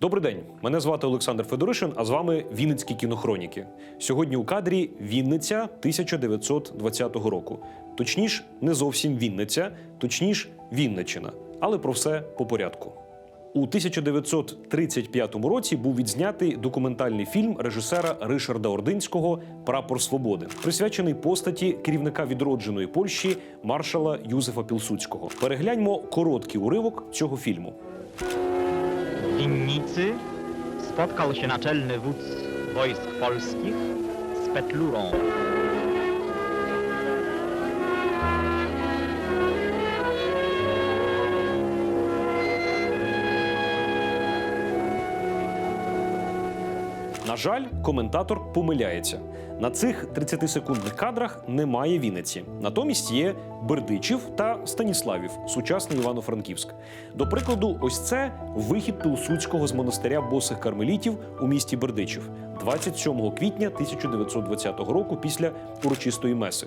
Добрий день, мене звати Олександр Федоришин, а з вами Вінницькі кінохроніки. Сьогодні у кадрі Вінниця 1920 року. Точніш, не зовсім Вінниця, точніш, Вінничина. Але про все по порядку. У 1935 році був відзнятий документальний фільм режисера Ришарда Ординського Прапор свободи, присвячений постаті керівника відродженої Польщі маршала Юзефа Пілсудського. Перегляньмо короткий уривок цього фільму. Spotkał się naczelny wódz wojsk polskich z Petlurą. На жаль, коментатор помиляється. На цих 30-секундних кадрах немає Вінниці. Натомість є Бердичів та Станіславів, сучасний Івано-Франківськ. До прикладу, ось це вихід Пилсудського з монастиря босих кармелітів у місті Бердичів 27 квітня 1920 року після урочистої меси.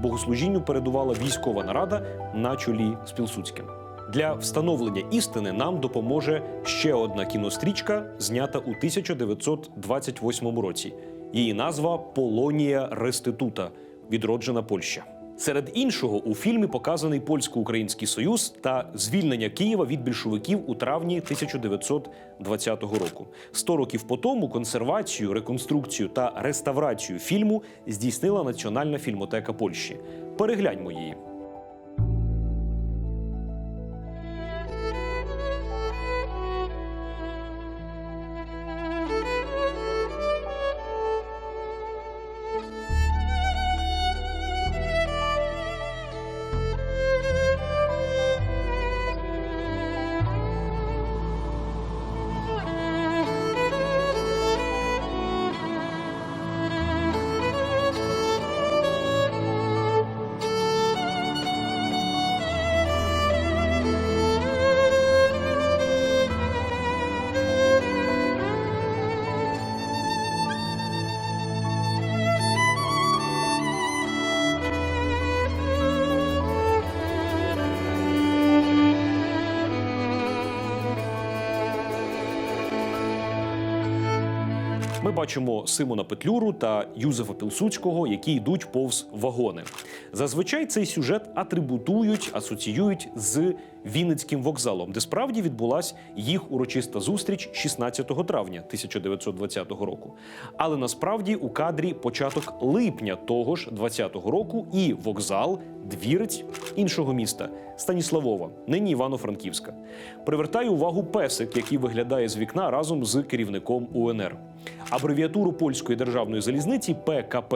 Богослужінню передувала військова нарада на чолі з Пілсудським. Для встановлення істини нам допоможе ще одна кінострічка, знята у 1928 році. Її назва Полонія Реститута відроджена Польща. Серед іншого у фільмі показаний польсько-український союз та звільнення Києва від більшовиків у травні 1920 року. Сто років по тому консервацію, реконструкцію та реставрацію фільму здійснила Національна фільмотека Польщі. Перегляньмо її. Ми бачимо Симона Петлюру та Юзефа Пілсудського, які йдуть повз вагони. Зазвичай цей сюжет атрибутують, асоціюють з Вінницьким вокзалом, де справді відбулась їх урочиста зустріч 16 травня 1920 року. Але насправді у кадрі початок липня того ж 20-го року і вокзал, двірець іншого міста Станіславова, нині Івано-Франківська. Привертає увагу песик, який виглядає з вікна разом з керівником УНР. Абревіатуру польської державної залізниці ПКП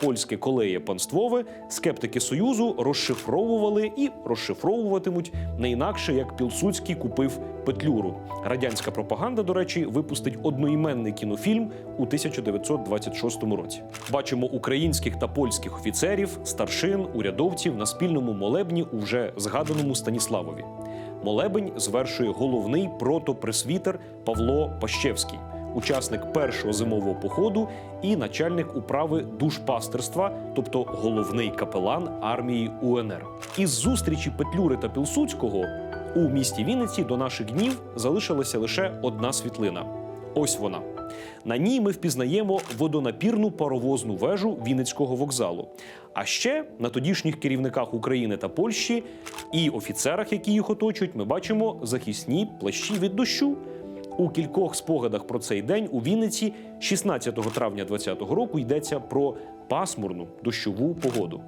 польське колеє панствове скептики союзу розшифровували і розшифровуватимуть не інакше як Пілсудський купив Петлюру. Радянська пропаганда, до речі, випустить одноіменний кінофільм у 1926 році. Бачимо українських та польських офіцерів, старшин, урядовців на спільному молебні у вже згаданому Станіславові. Молебень звершує головний протопресвітер Павло Пащевський учасник першого зимового походу і начальник управи душпастерства, тобто головний капелан армії УНР. Із зустрічі Петлюри та Пілсудського у місті Вінниці до наших днів залишилася лише одна світлина. Ось вона. На ній ми впізнаємо водонапірну паровозну вежу Вінницького вокзалу. А ще на тодішніх керівниках України та Польщі і офіцерах, які їх оточують, ми бачимо захисні плащі від дощу. У кількох спогадах про цей день у Вінниці 16 травня 2020 року йдеться про пасмурну дощову погоду.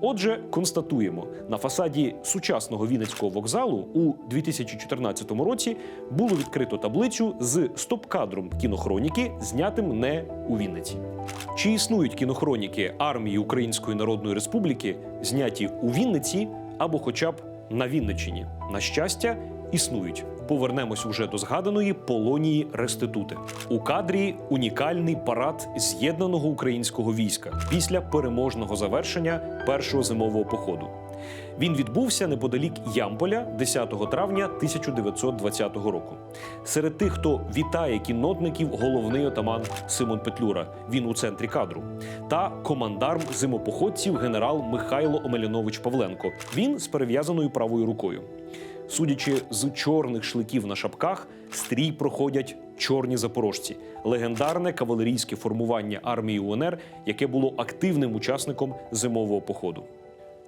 Отже, констатуємо, на фасаді сучасного Вінницького вокзалу у 2014 році було відкрито таблицю з стоп-кадром кінохроніки, знятим не у Вінниці. Чи існують кінохроніки армії Української Народної Республіки, зняті у Вінниці або хоча б на Вінниччині? На щастя, існують. Повернемось уже до згаданої Полонії Реститути. У кадрі унікальний парад з'єднаного українського війська після переможного завершення першого зимового походу. Він відбувся неподалік Ямполя 10 травня 1920 року. Серед тих, хто вітає кіннотників, головний отаман Симон Петлюра. Він у центрі кадру, та командарм зимопоходців генерал Михайло Омелянович Павленко. Він з перев'язаною правою рукою. Судячи з чорних шликів на шапках, стрій проходять чорні запорожці, легендарне кавалерійське формування армії УНР, яке було активним учасником зимового походу.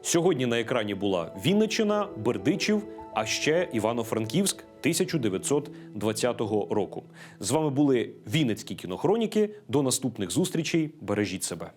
Сьогодні на екрані була Вінниччина, Бердичів, а ще Івано-Франківськ 1920 року. З вами були Вінницькі кінохроніки. До наступних зустрічей. Бережіть себе.